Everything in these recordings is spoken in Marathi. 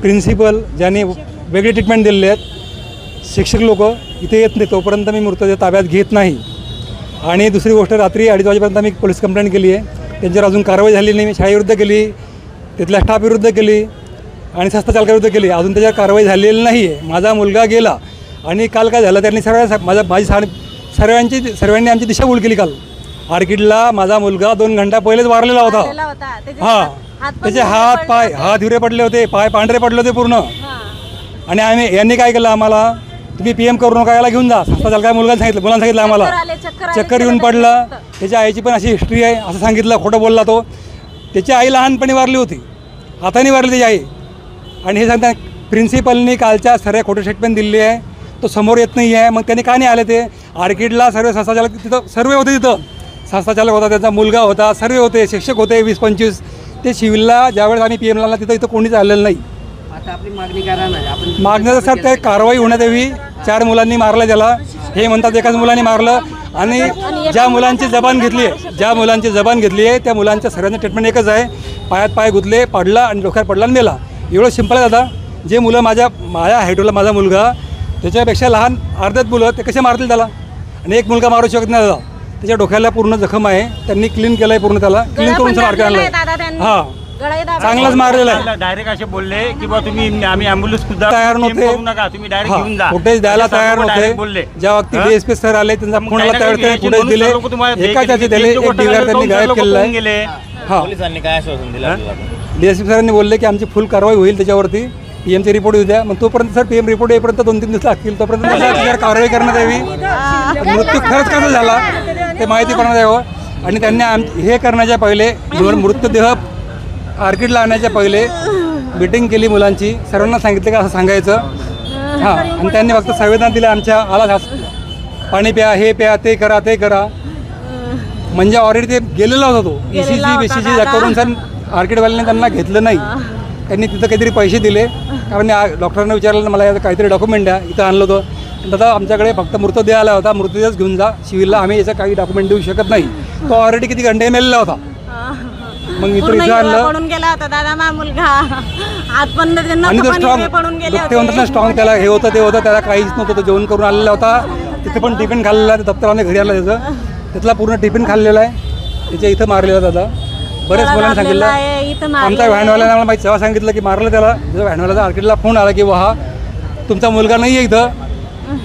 प्रिन्सिपल ज्यांनी वेगळी ट्रीटमेंट दिलेली आहेत. शिक्षक लोक इथे येत नाही तोपर्यंत मी मृतदेह ताब्यात घेत नाही. आणि दुसरी गोष्ट रात्री अडीच वाजेपर्यंत मी पोलीस कंप्लेंट केली आहे. त्यांच्यावर अजून कारवाई झाली नाही मी शाळेविरुद्ध केली तिथल्या स्टाफ विरुद्ध केली आणि संस्था चालकाविरुद्ध केली अजून त्याच्यावर कारवाई झालेली नाही आहे माझा मुलगा गेला आणि काल काय झालं त्यांनी सर्व माझा माझी साडी सर्वांची सर्वांनी आमची दिशाभूल केली काल. आर्किडला माझा मुलगा दोन घंटा पहिलेच वारलेला होता. हा. त्याचे हात पाय होते. हिरे पडले होते पाय पांढरे पडले होते पूर्ण. आणि आम्ही यांनी काय केलं आम्हाला? तुम्ही पी एम करू नका याला घेऊन जा. संस्था चालका मुलगा सांगितलं मुलांना सांगितलं आम्हाला. चक्कर येऊन पडलं. त्याच्या आईची पण अशी हिस्ट्री आहे असं सांगितलं खोटं बोलला तो. त्याची आई लहानपणी वारली होती. हाताने वारली त्याची आई. आणि हे सांगता प्रिन्सिपलनी कालच्या सर्व खोटं स्टेटमेंट दिली आहे. तो समोर येत नाही आहे मग त्यांनी का नाही आले ते? आर्किडला सर्व संस्थाचालक तिथं सर्व होते तिथं. संस्थाचालक होता त्याचा मुलगा होता सर्व होते शिक्षक होते वीस पंचवीस. ते सिव्हिलला ज्यावेळेस आम्ही पी एमला तिथं इथं कोणीच आलेलं नाही. आता आपली मागणी करा ना आपण मागण्याचं सर ते कारवाई होण्यात यावी. चार मुलांनी मारलं त्याला हे म्हणतात एकाच मुलांनी मारलं. आणि ज्या मुलांची जबान घेतली आहे ज्या मुलांची जबान घेतली आहे त्या मुलांच्या सगळ्यांचं ट्रीटमेंट एकच आहे. पायात पाय गुतले पडला आणि डोक्यात पडला आणि मेला. एवढं सिंपल आहे दादा. जे मुलं माझ्या माझ्या हाईटला माझा मुलगा त्याच्यापेक्षा लहान अर्ध्यात मुलं ते कसे मारतील त्याला? आणि एक मुलगा मारू शकत नाही दादा. त्याच्या डोक्याला पूर्ण जखम आहे त्यांनी क्लीन केलं आहे पूर्ण त्याला क्लीन करून त्यांनी. हां चांगलाच मारलेला आहे डायरेक्ट असे बोलले की बा तुम्ही आम्ही अँब्युलन्स सुद्धा तयार नव्हते करू नका तुम्ही डायरेक्ट हा, घेऊन जा फुटेज द्यायला तयार नव्हते बोलले ज्या वक्ती हा? डीएसपी सर आले त्यांचा त्यावेळी नाही, त्यांनी फुटेज दिले एका त्याचे दिले एक झाली, त्यांनी गायब केलेला आहे हा पोलिसांनी काय आश्वासन दिलं डीएसपी सरांनी बोलले की आमची फुल कारवाई होईल त्याच्यावरती पी एमची रिपोर्ट येऊ द्या मग तोपर्यंत सर पी एम रिपोर्ट येईपर्यंत दोन तीन दिवस लागतील तोपर्यंत कारवाई करण्यात यावी मृत्यू खरंच कसा झाला ते माहिती करण्यात यावं आणि त्यांनी आम हे करण्याच्या पहिले मृतदेह आर्किडला आणण्याच्या पहिले मिटिंग केली मुलांची. सर्वांना सांगितलं का असं सांगायचं. हां आणि त्यांनी फक्त संवेदना दिल्या आमच्या आला पाणी प्या हे प्या ते करा ते करा. म्हणजे ऑलरेडी ते गेलेला होता तो. ई सी जी होता बीसीजी दादा. करून सर आर्किडवाल्यांनी त्यांना घेतलं नाही. त्यांनी तिथं काहीतरी पैसे दिले. कारण डॉक्टरांना विचारलं मला याचं काहीतरी डॉक्युमेंट द्या. इथं आणलं होतं. दादा आमच्याकडे फक्त मृतदेह आला होता मृतदेहच घेऊन जा. सिव्हिलला आम्ही याचं काही डॉक्युमेंट देऊ शकत नाही. तो ऑलरेडी किती घंटे मेलेला होता. मग पूर्ण इथं हिरवा आणलं. पडून गेला होता दादा मा मुलगा. हात पण त्यांना आणि तो पण स्ट्रॉंग हिरे पडून गेले ते म्हणतात ना होते स्ट्रॉंग त्याला हे होतं ते होतं त्याला काहीच नव्हतं तो जेवण करून आलेला होता. तिथे पण टिफिन खाल्लेला दप्तराने घरी आला त्याचं. त्यातला पूर्ण टिफिन खाल्लेला आहे. त्याच्या इथं मारलेला दादा. बरेच मुलांनी आहे, सांगितलं. इथं मारलेलं आमच्या आहे. व्हॅनवाल्याने आम्हाला माहिती तेव्हा सांगितलं की मारलं त्याला. जेव्हा व्हॅनवाल्याचा आर्किडला फोन आला की हा तुमचा मुलगा नाही आहे इथं.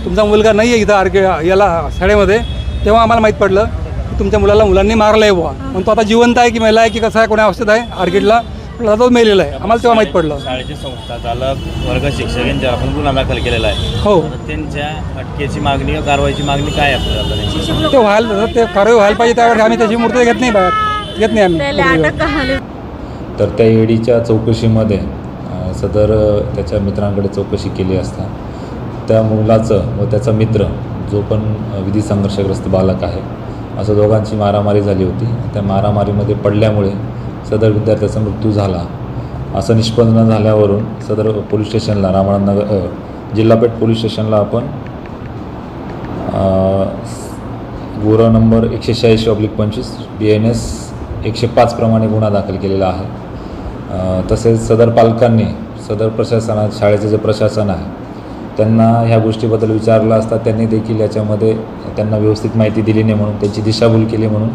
तुमचा मुलगा नाही आहे इथं आर्किड याला शाळेमध्ये तेव्हा आम्हाला माहीत पडलं की तुमच्या मुलाला मुलांनी मारलं आहे बुवा. मग तो आता जिवंत आहे की मेला आहे की कसा आहे कोण्या अवस्थेत आहे आर्किडला पण तो मेलेला आहे. आम्हाला तेव्हा माहीत पडलं. शाळेचे संस्था चालक वर्ग शिक्षक यांच्यावर आपण गुन्हा दाखल केलेला आहे. हो. त्यांच्या अटकेची मागणी कारवाईची मागणी काय आपल्याला? ते व्हायला ते कारवाई व्हायला पाहिजे त्यावर आम्ही त्याची मूर्ती घेत नाही बाहेर. घेत नाही आम्ही. तर त्या ईडीच्या चौकशीमध्ये सदर त्याच्या मित्रांकडे चौकशी केली असता. त्या मुलाचं व त्याचा मित्र जो पण विधी संघर्षग्रस्त बालक आहे असं दोघांची मारामारी झाली होती. त्या मारामारीमध्ये पडल्यामुळे सदर विद्यार्थ्याचा मृत्यू झाला. असं निष्पन्न झाल्यावरून सदर पोलीस स्टेशनला रामानंदनगर जिल्हापेठ पोलीस स्टेशनला आपण गोरा नंबर एकशे शहाऐंशी ऑब्लिक पंचवीस बी एन एस एकशे पाचप्रमाणे गुन्हा दाखल केलेला आहे. तसेच सदर पालकांनी सदर प्रशासनात शाळेचं जे प्रशासन आहे त्यांना ह्या गोष्टीबद्दल विचारलं असता त्यांनी देखील याच्यामध्ये त्यांना व्यवस्थित माहिती दिली नाही म्हणून त्यांची दिशाभूल केली म्हणून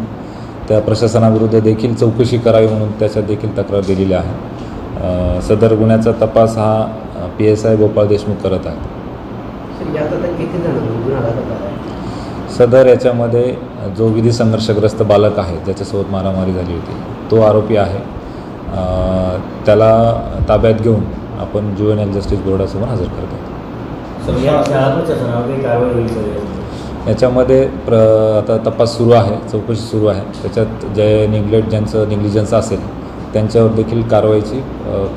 त्या प्रशासनाविरुद्ध देखील चौकशी करावी म्हणून त्याच्यात देखील तक्रार दिलेली आहे. सदर गुन्ह्याचा तपास हा P S I Gopal Deshmukh करत आहे. सर यात आता किती जण गुन्हा दाखल झाला आहे सदर याच्यामध्ये जो विधी संघर्षग्रस्त बालक आहे ज्याच्यासोबत मारामारी झाली होती तो आरोपी आहे. त्याला ताब्यात घेऊन आपण ज्युएनएल जस्टिस बोर्डासमोर हजर करतो याच्यामध्ये प्र आता तपास सुरू आहे चौकशी सुरू आहे. त्याच्यात जे निग्लेक्ट ज्यांचं निग्लिजन्स असेल त्यांच्यावर देखील कारवाईची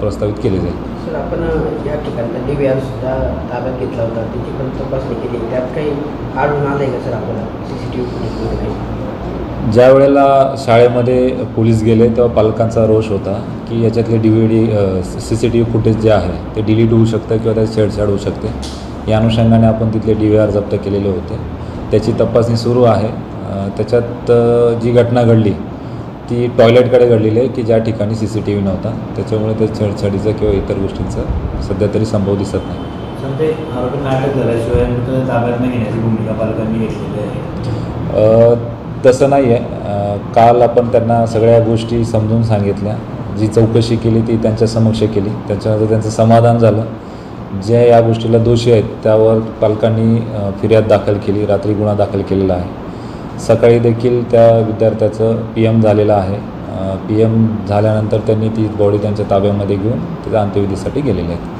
प्रस्तावित केली जाईल. सर आपण या ठिकाणचा सुद्धा ताब्यात घेतला होता. त्याची पण तपासणी केली. त्यात काही आढळून आलं आहे का सर आपल्याला? सी सी टी व्ही फुटेजमध्ये ज्या वेळेला शाळेमध्ये पोलीस गेले तेव्हा पालकांचा रोष होता की याच्यातले D V D C C T V footage जे आहे ते डिलीट होऊ शकतं किंवा त्यात छेडछाड होऊ शकते. या अनुषंगाने आपण तिथले डी व्ही आर जप्त केलेले होते. त्याची तपासणी सुरू आहे. त्याच्यात जी घटना घडली ती टॉयलेटकडे घडलेली आहे की ज्या ठिकाणी सी सी टी व्ही नव्हता. त्याच्यामुळे ते छेडछाडीचं किंवा इतर गोष्टींचा सध्या तरी संभव दिसत नाही. तसं नाही आहे. काल आपण त्यांना सगळ्या गोष्टी समजून सांगितल्या. जी चौकशी केली ती त्यांच्या समक्ष केली. त्याच्यानंतर त्यांचं समाधान झालं. जे या गोष्टीला दोषी आहेत त्यावर पालकांनी फिर्याद दाखल केली रात्री गुन्हा दाखल केलेला आहे. सकाळी देखील त्या विद्यार्थ्याचं पी एम झालेलं आहे. पी एम झाल्यानंतर त्यांनी ती बॉडी त्यांच्या ताब्यामध्ये घेऊन त्याच्या अंत्यविधीसाठी गेलेले आहेत.